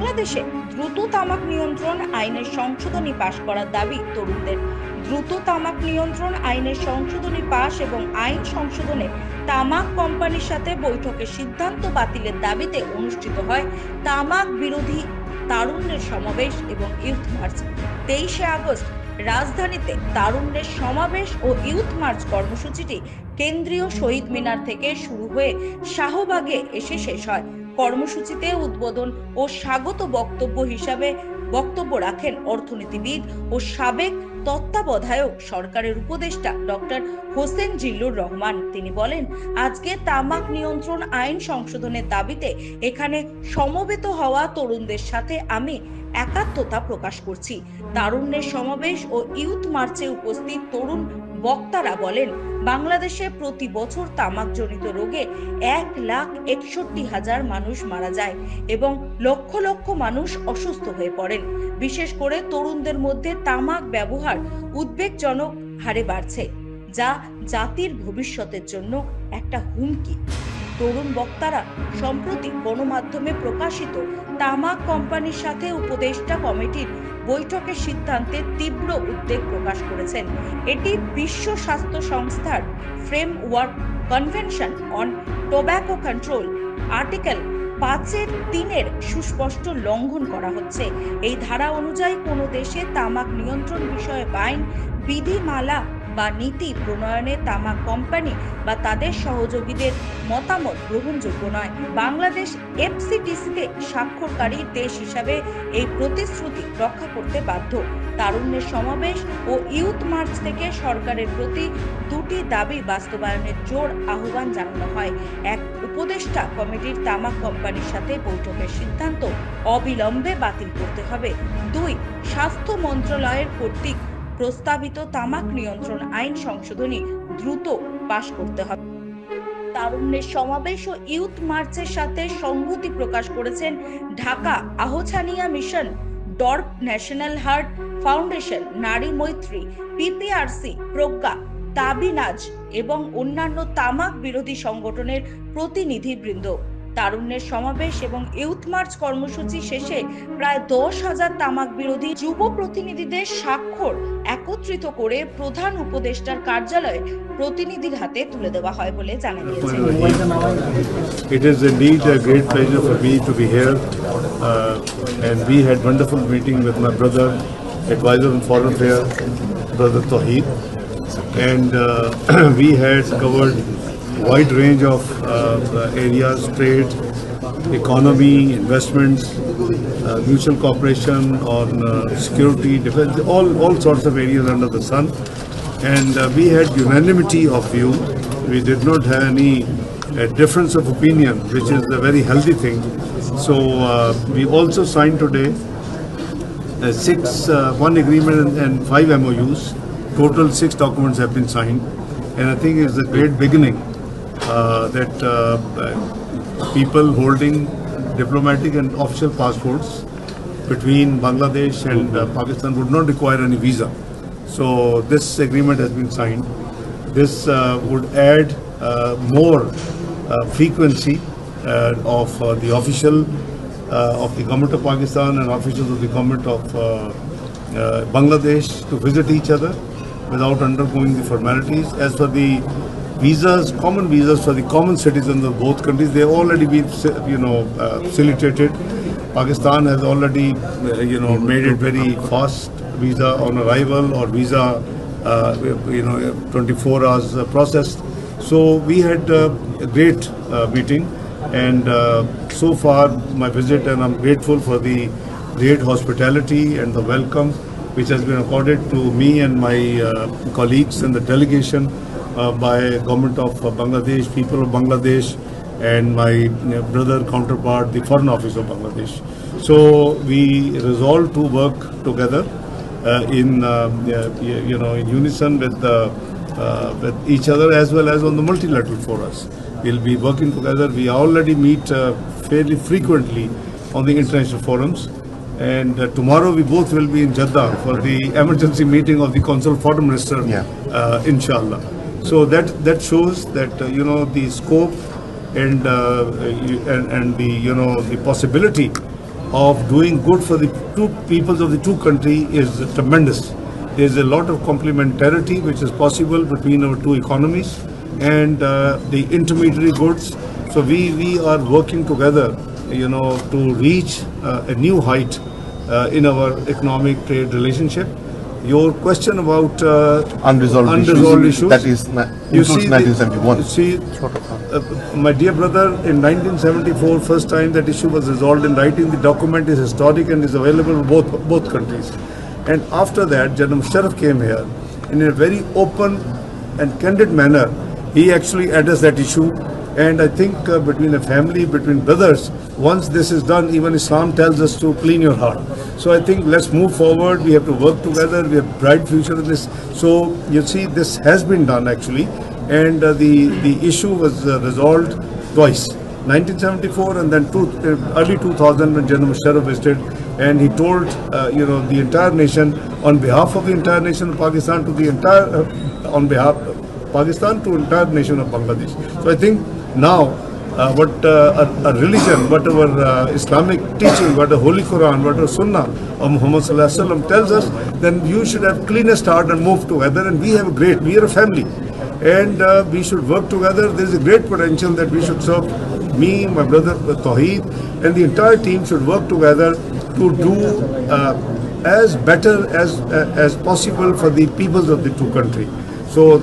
বাংলাদেশে দ্রুত তামাক নিয়ন্ত্রণ আইনের সংশোধনী পাশ করার দাবি তরুণদের। দ্রুত তামাক নিয়ন্ত্রণ আইনের সংশোধনী পাশ এবং আইন সংশোধনে তামাক কোম্পানির সাথে বৈঠকে সিদ্ধান্ত বাতিলের দাবিতে অনুষ্ঠিত হয় তামাক বিরোধী তারুণ্যের সমাবেশ এবং ইউথ মার্চ। তেইশে আগস্ট রাজধানীতে তারুণ্যের সমাবেশ ও ইউথ মার্চ কর্মসূচিটি কেন্দ্রীয় শহীদ মিনার থেকে শুরু হয়ে শাহবাগে এসে শেষ হয়। কর্মসূচিতে উদ্বোধন ও স্বাগত বক্তব্য হিসাবে বক্তব্য রাখেন অর্থনীতিবিদ ও সাবেক তত্ত্বাবধায়ক সরকারের উপদেষ্টা ডক্টর হোসেন জিল্লুর রহমান। তিনি বলেন, আজকে তামাক নিয়ন্ত্রণ আইন সংশোধনের দাবিতে এখানে সমবেত হওয়া তরুণদের সাথে আমি একাত্মতা প্রকাশ করছি। তারুণ্যের সমাবেশ ও ইউথ মার্চে উপস্থিত তরুণ বক্তারা বলেন, বাংলাদেশে প্রতি বছর তামাকজনিত রোগে এক লাখ একষট্টি হাজার মানুষ মারা যায় এবং লক্ষ লক্ষ মানুষ অসুস্থ হয়ে পড়েন। বিশেষ করে তরুণদের মধ্যে তামাক ব্যবহার উদ্বেগজনক হারে বাড়ছে, যা জাতির ভবিষ্যতের জন্য একটা হুমকি। তরুণ বক্তারা সম্প্রতি গণমাধ্যমে প্রকাশিত তামাক কোম্পানির সাথে উপদেষ্টা কমিটির বৈঠকের সিদ্ধান্তে তীব্র উদ্বেগ প্রকাশ করেছেন। এটি বিশ্ব স্বাস্থ্য সংস্থার framework convention on tobacco control article পাঁচের তিনের সুস্পষ্ট লঙ্ঘন করা হচ্ছে। এই ধারা অনুযায়ী কোনো দেশে তামাক নিয়ন্ত্রণ বিষয়ে আইন বিধিমালা বা নীতি প্রণয়নে তামাক কোম্পানি বা তাদের সহযোগীদের মতামত গ্রহণযোগ্য নয়। বাংলাদেশ এফসিটিসিতে স্বাক্ষরকারী দেশ হিসাবে এই প্রতিশ্রুতি রক্ষা করতে বাধ্য। তারুণ্যের সমাবেশ ও ইউথ মার্চ থেকে সরকারের প্রতি দুটি দাবি বাস্তবায়নের জোর আহ্বান জানানো হয়। এক, উপদেষ্টা কমিটির তামাক কোম্পানির সাথে বৈঠকের সিদ্ধান্ত অবিলম্বে বাতিল করতে হবে। দুই, স্বাস্থ্য মন্ত্রণালয়ের কর্তৃক প্রস্তাবিত তামাক নিয়ন্ত্রণ আইন সংশোধনী দ্রুত পাশ করতে হবে। তারুণ্যের সমাবেশ ও ইউথ মার্চের সাথে সংহতি প্রকাশ করেছেন Dhaka Ahsania Mission, DORP national heart foundation, Nari Maitree PPRC প্রজ্ঞা, তাবিনাজ এবং অন্যান্য তামাক বিরোধী সংগঠনের প্রতিনিধিবৃন্দ। তারুণ্যের সমাবেশ এবং ইউথ মার্চ কর্মসূচি শেষে প্রায় দশ হাজার তামাক বিরোধী যুব প্রতিনিধিদের স্বাক্ষর একত্রিত করে প্রধান উপদেষ্টার কার্যালয়ে প্রতিনিধির হাতে তুলে দেওয়া হয় বলে জানা গিয়েছে It is indeed a great pleasure for me to be here, uh, and we had wonderful meeting with my brother, advisor on foreign affairs, brother Tawheed, and uh, we had covered wide range of uh, areas: trade, economy, investments, uh, mutual cooperation on uh, security, defense, all all sorts of areas under the sun, and uh, we had unanimity of view. We did not have any a difference of opinion, which is a very healthy thing. So uh, we also signed today uh, six, uh, one agreement and, and five MOUs. Total six documents have been signed, and I think it's a great beginning uh, that uh, uh, people holding diplomatic and official passports between Bangladesh and uh, Pakistan would not require any visa. So this agreement has been signed. This uh, would add uh, more uh, frequency uh, of uh, the official uh, of the government of Pakistan and officials of the government of uh, uh, Bangladesh to visit each other without undergoing the formalities. As for the visas, common visas for the common citizens of both countries, they have already been, you know, uh, facilitated. Pakistan has already, uh, you know, made it very fast visa on arrival or visa, uh, you know, 24 hours uh, process. So we had a great uh, meeting, and uh, so far my visit, and I'm grateful for the great hospitality and the welcome which has been accorded to me and my colleagues in the delegation by government of uh, Bangladesh, people of Bangladesh, and my uh, brother counterpart, the Foreign Office of Bangladesh. So we resolved to work together uh, in uh, you know in unison with the uh, with each other as well as on the multilateral forums. We'll be working together. We already meet uh, fairly frequently on the international forums. And uh, tomorrow we both will be in Jeddah for the emergency meeting of the Council of Foreign Minister, Yeah. uh, inshallah. So that that shows that uh, you know the scope and, uh, and and the you know the possibility of doing good for the two peoples of the two country is tremendous. There's a lot of complementarity which is possible between our two economies and uh, the intermediary goods. So we, we are working together, you know, to reach uh, a new height uh, in our economic trade relationship. Your question about uh, Unresolved issues. unresolved issues. That is You see 1971. You see, uh, my dear brother, in 1974, first time that issue was resolved in writing, the document is historic and is available for both, both countries. And after that, General Musharraf came here in a very open and candid manner. He actually addressed that issue. And I think uh, between a family, between brothers, once this is done, even Islam tells us to clean your heart. So I think let's move forward. We have to work together. We have bright future in this. So you see, this has been done actually, and uh, the the issue was uh, resolved twice. 1974 and then two, uh, early 2000 when General Musharraf visited and he told uh, you know the entire nation on behalf of the entire nation of Pakistan to the entire uh, on behalf Pakistan to entire nation of Bangladesh. So I think now uh, what uh, a, a religion, whatever uh, Islamic teaching, what Holy Quran, what Sunnah of Muhammad Sallallahu tells us, then you should have cleanest heart and move together. And we have a great, we are a family, and uh, we should work together. There is a great potential that we should serve. Me, my brother Tawheed, and the entire team should work together to do uh, as better as uh, as possible for the peoples of the two countries. So.